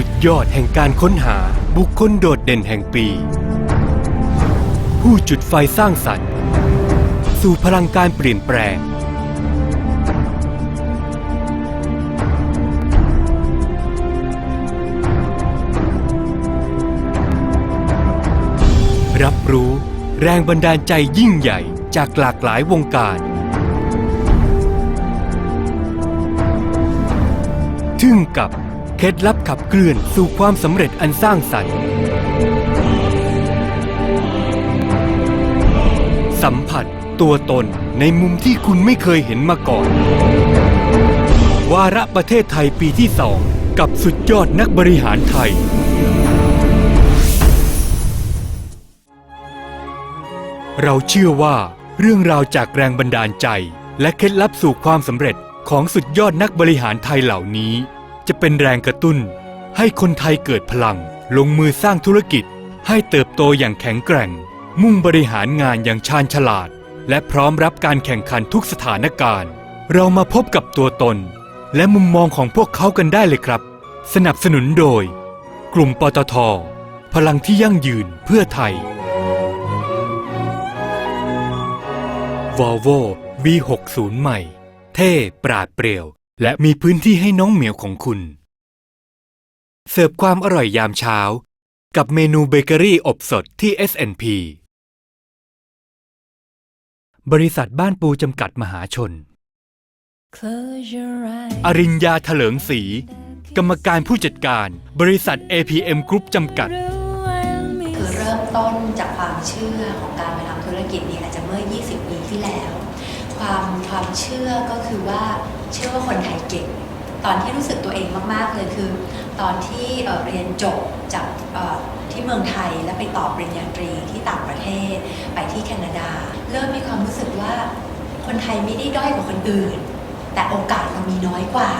สุดยอดแห่งการค้นหาบุคคลโดดเด่นแห่งปี ผู้จุดไฟสร้างสรรค์ สู่พลังการเปลี่ยนแปลง รับรู้แรงบันดาลใจยิ่งใหญ่จากหลากหลายวงการทึ่งกับ เคล็ดลับขับเคลื่อนสู่ความสำเร็จอันสร้างสรรค์ สัมผัสตัวตนในมุมที่คุณไม่เคยเห็นมาก่อน วาระประเทศไทยปีที่สองกับสุดยอดนักบริหารไทย เราเชื่อว่าเรื่องราวจากแรงบันดาลใจ และเคล็ดลับสู่ความสำเร็จของสุดยอดนักบริหารไทยเหล่านี้ จะเป็นแรงกระตุ้น ให้คนไทยเกิดพลัง ลงมือสร้างธุรกิจ ให้เติบโตอย่างแข็งแกร่ง มุ่งบริหารงานอย่างชาญฉลาด และพร้อมรับการแข่งขันทุกสถานการณ์ เรามาพบกับตัวตน และมุมมองของพวกเขากันได้เลยครับ สนับสนุนโดย กลุ่มปตท พลังที่ยั่งยืนเพื่อไทย Volvo V60 ใหม่ เท่ปราดเปรียว และมีพื้นที่ให้น้องเหมียวของคุณ เสิร์ฟความอร่อยยามเช้า กับเมนูเบเกอรี่อบสดที่ S&P บริษัทบ้านปูจำกัดมหาชน อริญญาเถลิงศรีกรรมการผู้จัดการ บริษัท APM Group จำกัด คือเริ่มต้นจากความเชื่อของการมาทำธุรกิจนี่อาจจะเมื่อ 20 ปีที่แล้ว ความความเชื่อก็คือว่าเชื่อว่าคนไทยเก่ง ตอนที่รู้สึกตัวเองมาก ๆ เลยคือ ตอนที่เเรียนจบจากที่เมืองไทยแล้วไปต่อปริญญาตรีที่ต่างประเทศไปที่แคนาดา เริ่มมีความรู้สึกว่าคนไทยไม่ได้ด้อยกว่าคนอื่น แต่โอกาสเรามีน้อยกว่า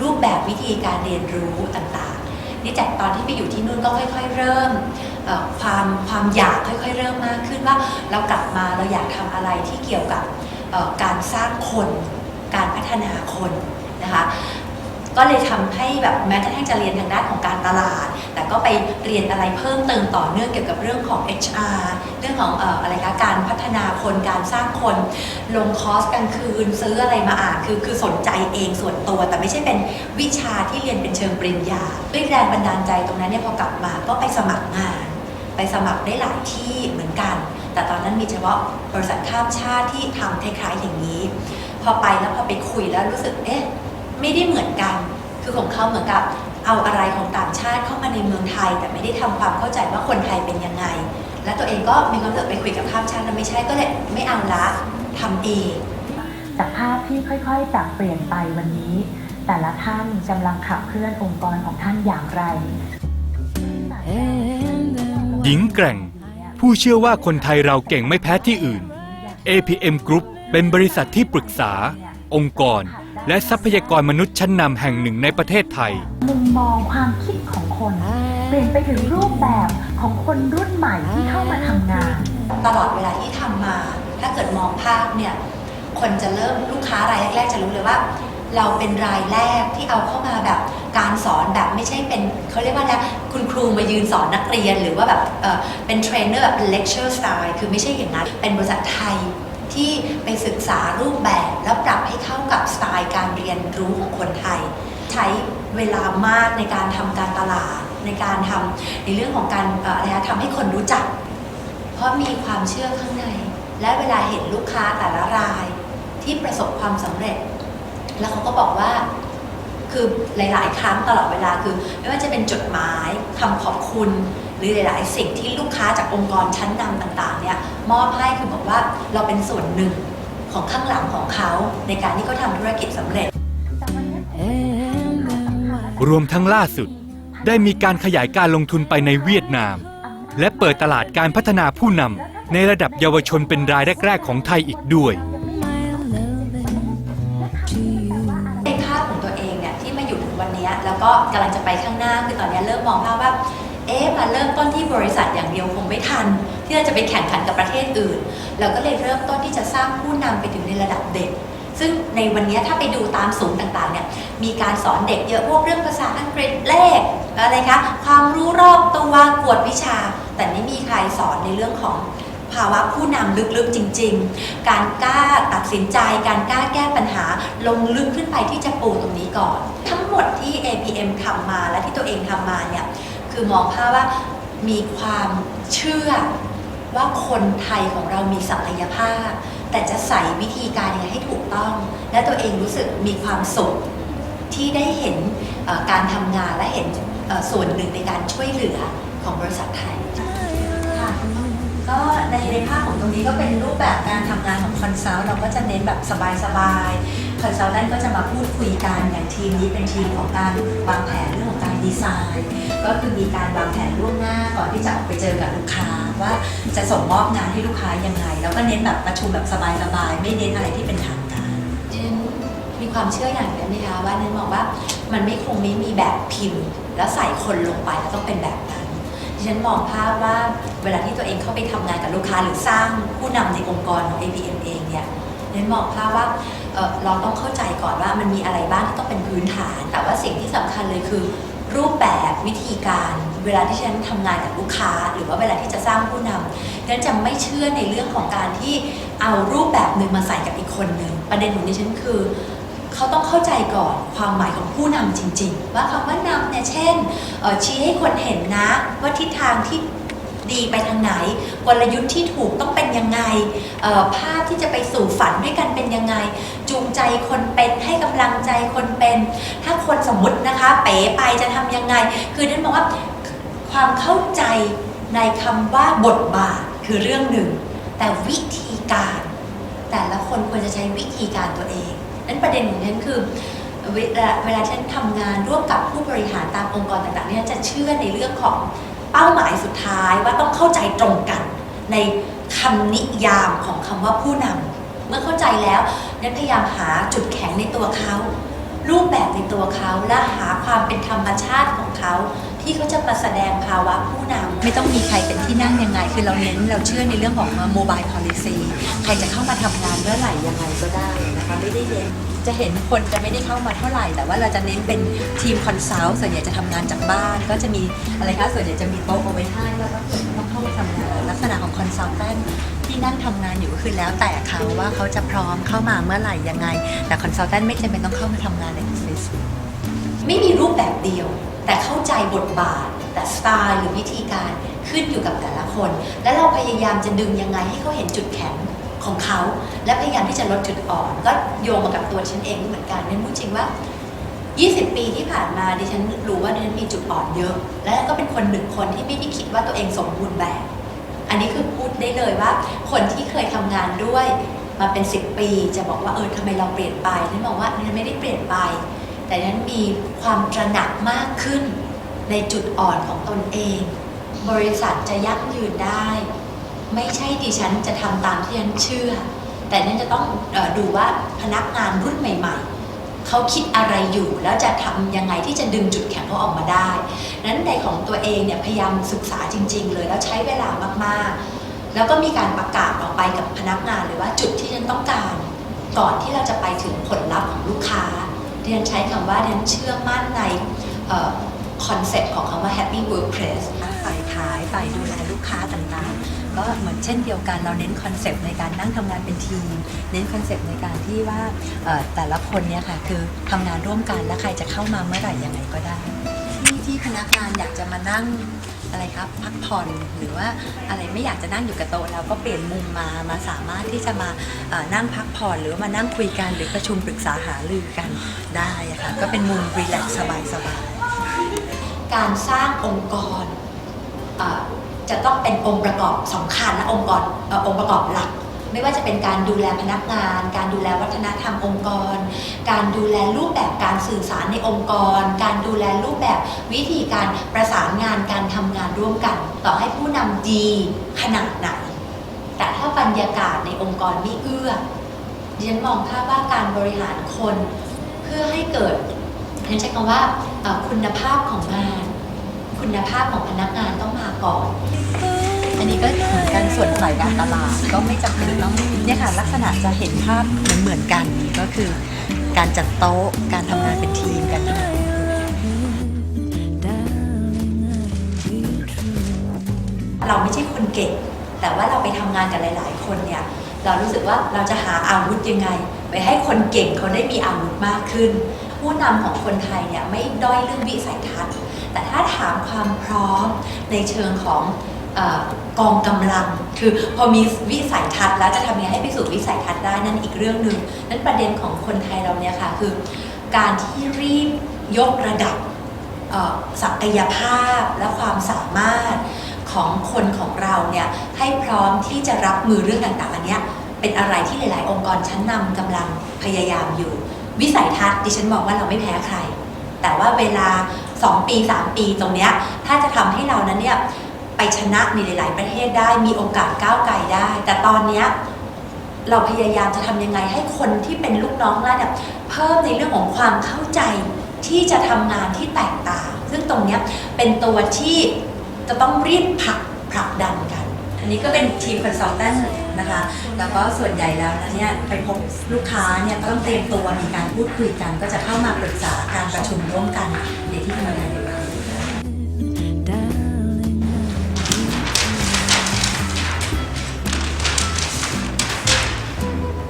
รูปแบบวิธีการเรียนรู้ต่างๆ นี่จากตอนที่ไปอยู่ที่นู่นก็ค่อย ๆ เริ่มความความอยากค่อย ๆ เริ่มมากขึ้นว่าเรากลับมาเราอยากทำอะไรที่เกี่ยวกับ การสร้างคน การพัฒนาคนนะคะก็เลยทำให้แบบแม้กระทั่งจะเรียนทางด้านของการตลาด แต่ก็ไปเรียนอะไรเพิ่มเติมต่อเนื่องเกี่ยวกับเรื่องของ HR เรื่องของเอ่ออะไรคะการพัฒนาคนการสร้างคน ลงคอร์สกลางคืนซื้ออะไรมาอ่านคือคือสนใจเองส่วนตัว แต่ไม่ใช่เป็นวิชาที่เรียนเป็นเชิงปริญญาด้วยแรงบันดาลใจตรงนั้นเนี่ยพอกลับมาก็ไปสมัครงาน ไปสมัครได้หลายที่เหมือนกัน แต่ตอนนั้นมีเฉพาะบริษัทข้ามชาติที่ทำคล้ายๆอย่างนี้ พอไปแล้วพอไปคุยแล้วรู้สึกเอ๊ะไม่ได้เหมือนกัน คือของเขาเหมือนกับเอาอะไรของต่างชาติเข้ามาในเมืองไทย แต่ไม่ได้ทำความเข้าใจว่าคนไทยเป็นยังไง และตัวเองก็มีความรู้สึกไปคุยกับข้ามชาติแล้วไม่ใช่ก็เลยไม่เอาละทำเองจากภาพที่ค่อยๆปรับเปลี่ยนไปวันนี้ แต่ละท่านกำลังขับเคลื่อนองค์กรของท่านอย่างไร hey. หญิงแกร่ง ผู้เชื่อว่าคนไทยเราเก่งไม่แพ้ที่อื่น APM Group เป็นบริษัทที่ปรึกษา องค์กร และทรัพยากรมนุษย์ชั้นนำแห่งหนึ่งในประเทศไทย มุมมองความคิดของคน เปลี่ยนไปถึงรูปแบบของคนรุ่นใหม่ที่เข้ามาทำงาน ตลอดเวลาที่ทำมา ถ้าเกิดมองภาพเนี่ย คนจะเริ่มลูกค้ารายแรกๆจะรู้เลยว่า เราเป็นรายแรกที่เอาเข้ามาแบบการสอนแบบไม่ใช่เป็นเขาเรียกว่าอะไรคุณครูมายืนสอนนักเรียน หรือว่าแบบเออเป็นเทรนเนอร์แบบเป็นเลคเชอร์สไตล์คือไม่ใช่อย่างนั้นเป็นบริษัทไทยที่ไปศึกษารูปแบบแล้วปรับให้เข้ากับสไตล์การเรียนรู้ของคนไทย ใช้เวลามากในการทำการตลาดในการทำในเรื่องของการเอ่ออะไรนะทำให้คนรู้จัก เพราะมีความเชื่อข้างใน และเวลาเห็นลูกค้าแต่ละรายที่ประสบความสำเร็จ แล้วเขาก็บอกว่าคือหลาย ๆ ครั้งตลอดเวลาคือ ไม่ว่าจะเป็นจดหมายคำขอบคุณ หรือหลาย ๆ สิ่งที่ลูกค้าจากองค์กรชั้นนำต่าง ๆ เนี่ยมอบให้คือบอกว่าเราเป็นส่วนหนึ่งของข้างหลังของเขาในการที่เขาทำธุรกิจสำเร็จ รวมทั้งล่าสุด ได้มีการขยายการลงทุนไปในเวียดนาม และเปิดตลาดการพัฒนาผู้นำในระดับเยาวชนเป็นรายแรก ๆ ของไทยอีกด้วย แล้วก็กำลังจะไปข้างหน้าคือตอนนี้เริ่มมองภาพว่าเอ๊ะมาเริ่มต้นที่บริษัทอย่างเดียวคงไม่ทัน ที่เราจะไปแข่งขันกับประเทศอื่น เราก็เลยเริ่มต้นที่จะสร้างผู้นำไปถึงในระดับเด็ก ซึ่งในวันนี้ถ้าไปดูตามศูนย์ต่างๆเนี่ยมีการสอนเด็กเยอะพวกเรื่องภาษาอังกฤษเลขอะไรคะความรู้รอบตัวกวดวิชา แต่ไม่มีใครสอนในเรื่องของ ภาวะผู้นำลึกๆจริง ๆ การกล้าตัดสินใจ การกล้าแก้ปัญหา ลงลึกขึ้นไปที่จะปูตรงนี้ก่อน ทั้งหมดที่ APM ทำมาและที่ตัวเองทำมาเนี่ยคือมองภาพว่ามีความเชื่อว่าคนไทยของเรามีศักยภาพ แต่จะใส่วิธีการยังไงให้ถูกต้อง และตัวเองรู้สึกมีความสุขที่ได้เห็นการทำงานและเห็นส่วนหนึ่งในการช่วยเหลือของบริษัทไทยค่ะ ก็ในในภาพของตรงนี้ก็เป็นรูปแบบการทำงานของคอนซัลท์เราก็จะเน้นแบบสบายๆคอนซัลท์นั่นก็จะมาพูดคุยกันอย่างทีมนี้เป็นทีมของการวางแผนเรื่องของการดีไซน์ ก็คือมีการวางแผนล่วงหน้าก่อนที่จะออกไปเจอกับลูกค้า ว่าจะส่งมอบงานให้ลูกค้ายังไง แล้วก็เน้นแบบประชุมแบบสบายๆไม่เน้นอะไรที่เป็นทางการดินมีความเชื่ออย่างหนึงนะคะว่าเนันมองว่ามันไม่คงไม่มีแบบพิมพ์ แล้วใส่คนลงไปแล้วต้องเป็นแบบนั้น ฉันมองภาพว่าเวลาที่ตัวเองเข้าไปทำงานกับลูกค้าหรือสร้างผู้นำในองค์กรของ APM เองเนี่ยนันมองภาพว่าเเราต้องเข้าใจก่อนว่ามันมีอะไรบ้างที่ต้องเป็นพื้นฐาน แต่ว่าสิ่งที่สำคัญเลยคือ รูปแบบวิธีการ เวลาที่ฉันทำงานกับลูกค้า หรือว่าเวลาที่จะสร้างผู้นำฉันจะไม่เชื่อในเรื่องของการที่เอารูปแบบหนึ่งมาใส่กับอีกคนหนึ่งประเด็นของดิฉันคือ เขาต้องเข้าใจก่อนความหมายของผู้นำจริง ๆ ว่าคำว่านำเนี่ยเช่นชี้ให้คนเห็นนะว่าทิศทางที่ดีไปทางไหน กลยุทธ์ที่ถูกต้องเป็นยังไงภาพที่จะไปสู่ฝันด้วยกันเป็นยังไง จูงใจคนเป็นให้กำลังใจคนเป็น ถ้าคนสมมตินะคะเป๋ไปจะทำยังไง คือนั่นมองว่าความเข้าใจในคำว่าบทบาทคือเรื่องหนึ่ง แต่วิธีการ แต่ละคนควรจะใช้วิธีการตัวเอง นั้นประเด็นของฉันคือเวลาเวลาฉันทำงานร่วมกับผู้บริหารตามองค์กรต่างๆเนี่ยจะเชื่อในเรื่องของเป้าหมายสุดท้ายว่าต้องเข้าใจตรงกัน ในคำนิยามของคำว่าผู้นำเมื่อเข้าใจแล้วนั้นพยายามหาจุดแข็งในตัวเขารูปแบบในตัวเขาและหาความเป็นธรรมชาติของเขา ที่เขาจะมาแสดงภาวะผู้นำไม่ต้องมีใครเป็นที่นั่งยังไง คือเราเน้นเราเชื่อในเรื่องของ mobile policy ใครจะเข้ามาทำงานเมื่อไหร่ยังไงก็ได้ นะคะไม่ได้เน้นจะเห็นคนจะไม่ได้เข้ามาเท่าไหร่ แต่ว่าเราจะเน้นเป็นทีมคอนซัลท์ส่วนใหญ่จะทำงานจากบ้าน ก็จะมีอะไรคะส่วนใหญ่จะมีโต๊ะเอาไว้ให้แล้วก็คนต้องเข้ามาทำงานลักษณะของคอนซัลแทนที่นั่งทำงานอยู่ก็คือแล้วแต่เขาว่าเขาจะพร้อมเข้ามาเมื่อไหร่ยังไง แต่คอนซัลแทนไม่จำเป็นต้องเข้ามาทำงานในออฟฟิศไม่มีรูปแบบเดียว แต่เข้าใจบทบาท แต่สไตล์หรือวิธีการขึ้นอยู่กับแต่ละคน และเราพยายามจะดึงยังไงให้เขาเห็นจุดแข็ง ของเขา และพยายามที่จะลดจุดอ่อน ก็โยงมากับตัวฉันเองเหมือนกันนั่นพูดจริงว่า 20 ปีที่ผ่านมาดิฉันรู้ว่าดิฉันมีจุดอ่อนเยอะ และก็เป็นคนหนึ่งคนที่ไม่ได้คิดว่าตัวเองสมบูรณ์แบบ อันนี้คือพูดได้เลยว่า คนที่เคยทำงานด้วยมาเป็น 10 ปีจะบอกว่าเออทำไมเราเปลี่ยนไปนั่นบอกว่าดิฉันไม่ได้เปลี่ยนไป แต่นั้นมีความตระหนักมากขึ้นในจุดอ่อนของตนเอง บริษัทจะยั่งยืนได้ ไม่ใช่ดิฉันจะทำตามที่ฉันเชื่อ แต่นั่นจะต้องดูว่าพนักงานรุ่นใหม่ ๆ เขาคิดอะไรอยู่ แล้วจะทำยังไงที่จะดึงจุดแข็งเขาออกมาได้ นั้นในของตัวเองเนี่ยพยายามศึกษาจริง ๆ เลยแล้วใช้เวลามากๆ แล้วก็มีการประกาศออกไปกับพนักงานเลยว่าจุดที่ฉันต้องการ ก่อนที่เราจะไปถึงผลลัพธ์ของลูกค้าเรียนใช้คำว่าเรียนเชื่อมั่นในคอนเซ็ปต์ของคำว่า happy workplace ฝ่ายขายฝ่ายดูแลลูกค้าต่างๆ ก็เหมือนเช่นเดียวกันเราเน้นคอนเซปต์ในการนั่งทำงานเป็นทีม เน้นคอนเซปต์ในการที่ว่าแต่ละคนเนี่ยค่ะคือทำงานร่วมกันและใครจะเข้ามาเมื่อไหร่ยังไงก็ได้ ที่ที่พนักงานอยากจะมานั่งอะไรครับพักผ่อนหรือว่าอะไรไม่อยากจะนั่งอยู่กับโต๊ะเราก็เปลี่ยนมุมมามาสามารถที่จะมานั่งพักผ่อนหรือมานั่งคุยกันหรือประชุมปรึกษาหารือกันได้ค่ะก็เป็นมุมรีแลกซ์สบายๆการสร้างองค์กร จะต้องเป็นองค์ประกอบสำคัญและองค์กรอองค์ประกอบหลัก ไม่ว่าจะเป็นการดูแลพนักงาน การดูแลวัฒนธรรมองค์กร การดูแลรูปแบบการสื่อสารในองค์กร การดูแลรูปแบบวิธีการประสานงานการทำงานร่วมกัน ต่อให้ผู้นำดีขนาดไหน แต่ถ้าบรรยากาศในองค์กรไม่เอื้อดิฉันมองภาพว่าการบริหารคน เพื่อให้เกิดดิฉันใช้คำว่าคุณภาพของงาน คุณภาพของพนักงานต้องมาก่อน อันนี้ก็เหมือนกันส่วนฝ่ายการตลาดก็ไม่จำเป็นต้องเนี่ยค่ะลักษณะจะเห็นภาพเหมือนเหมือนกันก็คือ การจัดโต๊ะการทำงานเป็นทีมการทำงานเราไม่ใช่คนเก่ง แต่ว่าเราไปทำงานกับหลาย ๆ คนเนี่ย เรารู้สึกว่าเราจะหาอาวุธยังไง ไปให้คนเก่งเขาได้มีอาวุธมากขึ้น ผู้นำของคนไทยเนี่ยไม่ด้อยเรื่องวิสัยทัศน์ แต่ถ้าถามความพร้อมในเชิงของอกองกำลัง คือพอมีวิสัยทัศน์แล้วจะทำยังไงให้ไปสู่วิสัยทัศน์ได้นั่นอีกเรื่องหนึ่งนั้นประเด็นของคนไทยเราเนี่ยค่ะคือ การที่รีบยกระดับศักยภาพและความสามารถของคนของเราเนี่ยให้พร้อมที่จะรับมือเรื่องต่างๆอันเนี้ยเป็นอะไรที่หลาย ๆ องค์กรชั้นนำกำลังพยายามอยู่ วิสัยทัศน์ดิฉันมองว่าเราไม่แพ้ใคร แต่ว่าเวลา 2 ปี 3 ปีตรงเนี้ยถ้าจะทำให้เรานั้นเนี่ยไปชนะในหลาย ๆ ประเทศได้มีโอกาสก้าวไกลได้ แต่ตอนเนี้ยเราพยายามจะทำยังไงให้คนที่เป็นลูกน้องเราเนี่ยเพิ่มในเรื่องของความเข้าใจที่จะทำงานที่แตกต่าง ซึ่งตรงเนี้ยเป็นตัวที่จะต้องรีบผลักผลักดัน อันนี้ก็เป็นทีมคอนซัลแทนนะคะ แล้วก็ส่วนใหญ่แล้วนะเนี่ยไปพบลูกค้าเนี่ยก็ต้องเตรียมตัวมีการพูดคุยกัน ก็จะเข้ามาปรึกษาการประชุมร่วมกันในที่ทำงานเดียวกัน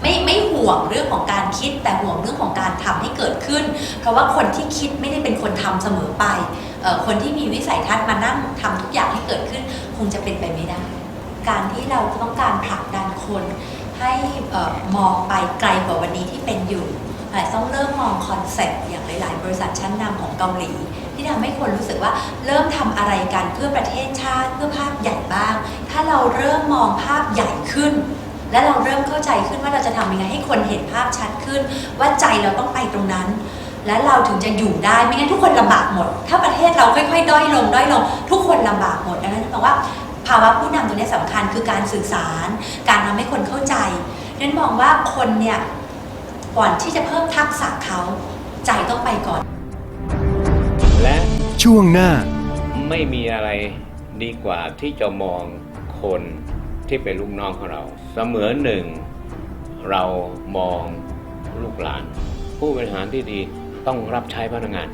ไม่ไม่ห่วงเรื่องของการคิดแต่ห่วงเรื่องของการทำให้เกิดขึ้น เพราะว่าคนที่คิดไม่ได้เป็นคนทำเสมอไป คนที่มีวิสัยทัศน์มานั่งทำทุกอย่างให้เกิดขึ้น คงจะเป็นไปไม่ได้ การที่เราต้องการผลักดันคนให้มองไปไกลกว่าวันนี้ที่เป็นอยู่อาจต้องเริ่มมองคอนเซ็ปต์อย่างหลาย ๆ บริษัทชั้นนำของเกาหลี ที่ทำให้คนรู้สึกว่าเริ่มทำอะไรกันเพื่อประเทศชาติเพื่อภาพใหญ่บ้าง ถ้าเราเริ่มมองภาพใหญ่ขึ้น และเราเริ่มเข้าใจขึ้นว่าเราจะทำยังไงให้คนเห็นภาพชัดขึ้น ว่าใจเราต้องไปตรงนั้น และเราถึงจะอยู่ได้ไม่งั้นทุกคนลำบากหมด ถ้าประเทศเราค่อย ๆ ด้อยลงด้อยลง ทุกคนลำบากหมดดังนั้นแปลว่า ภาวะผู้นำตรงนี้สำคัญคือการสื่อสาร การทำให้คนเข้าใจนั้นมองว่าคนเนี่ยก่อนที่จะเพิ่มทักษะเขาใจต้องไปก่อน และช่วงหน้า ไม่มีอะไรดีกว่าที่จะมองคนที่เป็นลูกน้องของเรา เสมือนหนึ่ง เรามองลูกหลาน ผู้บริหารที่ดีต้องรับใช้พนักงาน